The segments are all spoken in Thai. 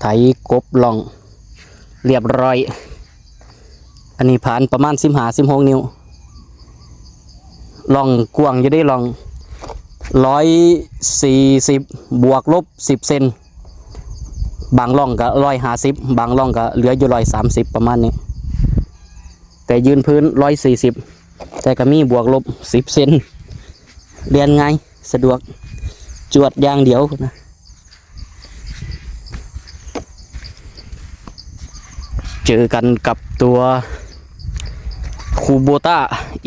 ไถกบล่อง เรียบร้อย อันนี้ผ่านประมาณสิบหาสิบหกนิ้วล่องกว้างอยู่ได้ล่องร้อยสี่สิบบวกลบสิบเซนบางล่องก็ร้อยห้าสิบบางล่องก็เหลืออยู่ร้อยสามสิบประมาณนี้ แต่ยืนพื้นร้อยสี่สิบแต่ก็มีบวกลบสิบเซนเรียนง่ายสะดวกจวดอย่างเดียวนะ เจอกันกับตัวคูโบต้า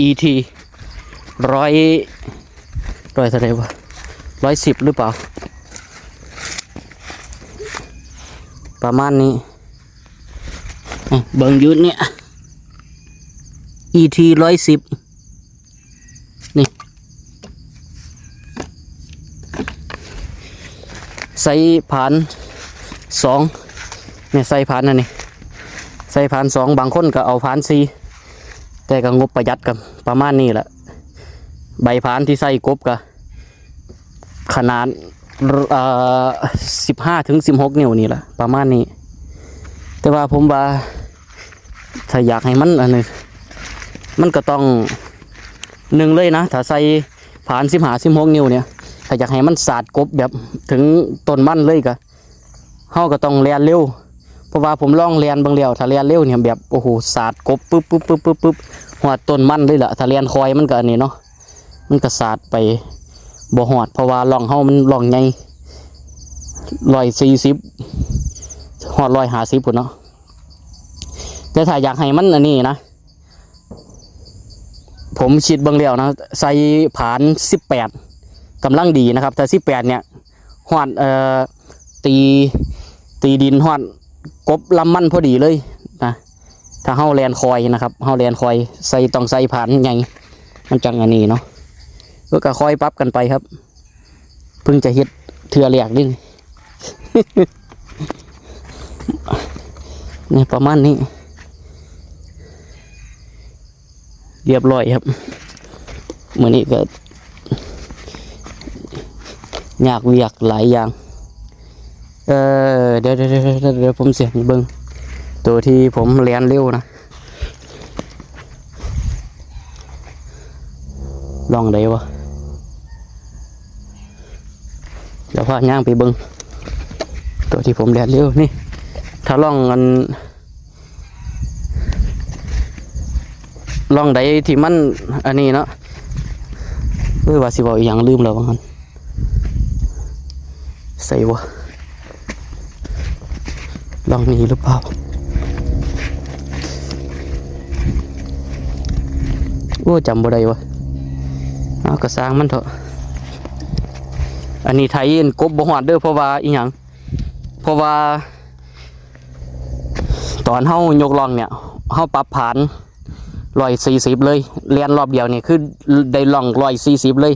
ET ร้อยร้อยเท่าไหร่วะร้อยสิบหรือเปล่า ประมาณนี้เบิ่งยุดเนี่ย ET ร้อยสิบนี่ใส่ผ่านสองเนี่ยใส่ผ่านนั่นนี่ ใส่ผานสองบางคนก็เอาผานสี่แต่ก็งบประหยัดกับประมาณนี้แหละใบผานที่ใส่กบก็ขนาดสิบห้าถึงสิบหกนิ้วนี่แหละประมาณนี้ แต่ว่าผมว่าถ้าอยากให้มันอันนี้มันก็ต้องหนึ่งเลยนะถ้าใส่ผ่านสิบห้าสิบหกนิ้วเนี่ยถ้าอยากให้มันสาดกบแบบถึงต้นมันเลยก็เฮาก็ต้องเรียนเร็ว เพราะว่าผมลองเรียนบางเดียวถ้าเรียนเร็วเนี่ยแบบโอ้โหสาดกบปึ๊บปึ๊บปึ๊บปึ๊บปึ๊บหอดต้นมันเลยล่ะถ้าเรียนคอยมันก็อันนี้เนาะมันก็สาดไปบ่หอดเพราะว่าลองเฮามันลองใหญ่ร้อยสี่สิบหอดร้อยหาสิบพุ่นเนาะแต่ถ้าอยากให้มันอันนี้นะ ผมคิดบางเดียวนะใส่ผานสิบแปดกำลังดีนะครับ แต่สิบแปดเนี่ยหอดเอ่อตีตีดินหอด กบลำมันพอดีเลยนะถ้าเฮาแลนคอยนะครับเฮาแลนคอยใส่ต้องใส่ผ่านใหญ่มันจังอันนี้เนาะก็คอยปรับกันไปครับเพิ่งจะเฮ็ดเทือแหลกนี่นี่ประมาณนี้ เรียบร้อยครับเหมือนนี้ก็ยากเวียกหลายอย่าง ออเดี๋ยวเดี๋ยวเดี๋ยวเดี๋ยวผมเสียงเบิ้งตัวที่ผมเรียนเร็วนะลองได้วะเดี๋ยวพาย่างไปเบิ้งตัวที่ผมเรียนเร็วนี่ ถ้าลองอันลองได้ที่มันอันนี้เนาะเอ้ยว่าสิบอกอย่างลืมแล้วว่างั้นใส่วะ ลองนี้หรือเปล่าโอ้จำบ่ได้วะเอากระสร้างมันเถอะ อันนี้ไทยอินกบบ่หอดเด้อเพราะว่าอีหยังเพราะว่า ตอนเฮายกลองเนี่ยเฮาปรับผ่านร้อยสี่สิบเลยเรียนรอบเดียวเนี่ยคือได้ลองร้อยสี่สิบเลย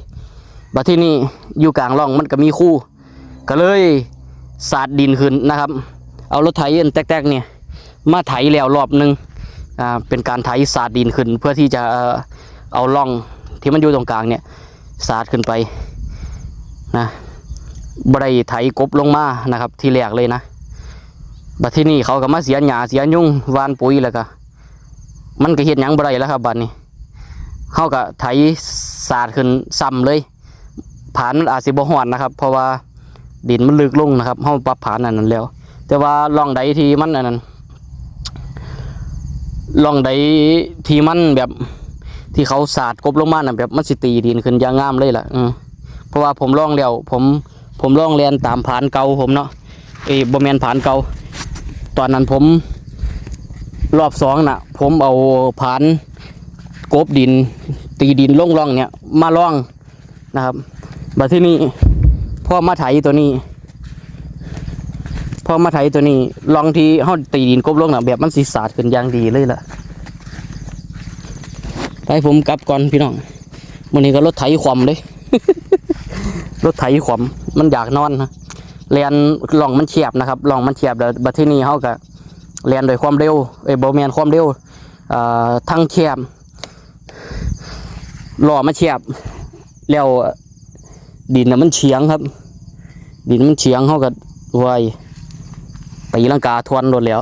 บัดที่นี่อยู่กลางร่องมันก็มีคู่ ก็เลยสาดดินขึ้นนะครับ เอารถไถเอ็นแตกๆเนี่ยมาไถแล้วรอบหนึ่งอ่าเป็นการไถสาดดินขึ้น เพื่อที่จะเอาร่องที่มันอยู่ตรงกลางเนี่ยสาดขึ้นไปนะบไดไถกบลงมานะครับ ที่แรกเลยนะบัดที่นี่เขาก็มาเสียหญ้าเสียยุ่งวานปุ๋ยแล้วก็มันก็เห็ดหยังบไดแล้วครับบัดนี้เขาก็ไถสาดขึ้นซ้ำเลยผ่านมันอาจสิบหอนนะครับ เพราะว่าดินมันลึกลงนะครับเขาปรับผ่านอันนั้นแล้ว แต่ว่าล่องใดที่มันอันนั้นล่องใดที่มันแบบที่เขาสาดกบลงมาน่ะแบบมันสิตีดินขึ้นยางงามเลยล่ะอืมเพราะว่าผมล่องแล้ว ผมผมล่องเรียนตามผานเก่าผมเนาะเอ้บ่แมนผานเก่าตอนนั้นผมรอบสองน่ะ ผมเอาผานกบดิน ตีดินล่องล่องๆเนี่ย มาล่องนะครับบัดที่นี่พ่อมาไถตัวนี้ พอมาไถตัวนี้ลองที่เฮาตีดินกบลงน่ะแบบมันสิสาดขึ้นอย่างดีเลยล่ะไปผมกลับก่อนพี่น้องมื้อนี้ก็รถไถความเลย รถไถความมันอยากนอนนะเรียนหล่องมันเฉียบนะครับหล่องมันเฉียบแล้วบัดที่นี้เฮาก็เรียนโดยความเร็วเอ้ยบ่แม่นความเร็วอ่าทั้งเฉียบหล่อมาเฉียบแล้วดินน่ะมันเฉียงครับ ดินมันเฉียงเฮาก็ไว ตีลังกาทวนรถแล้ว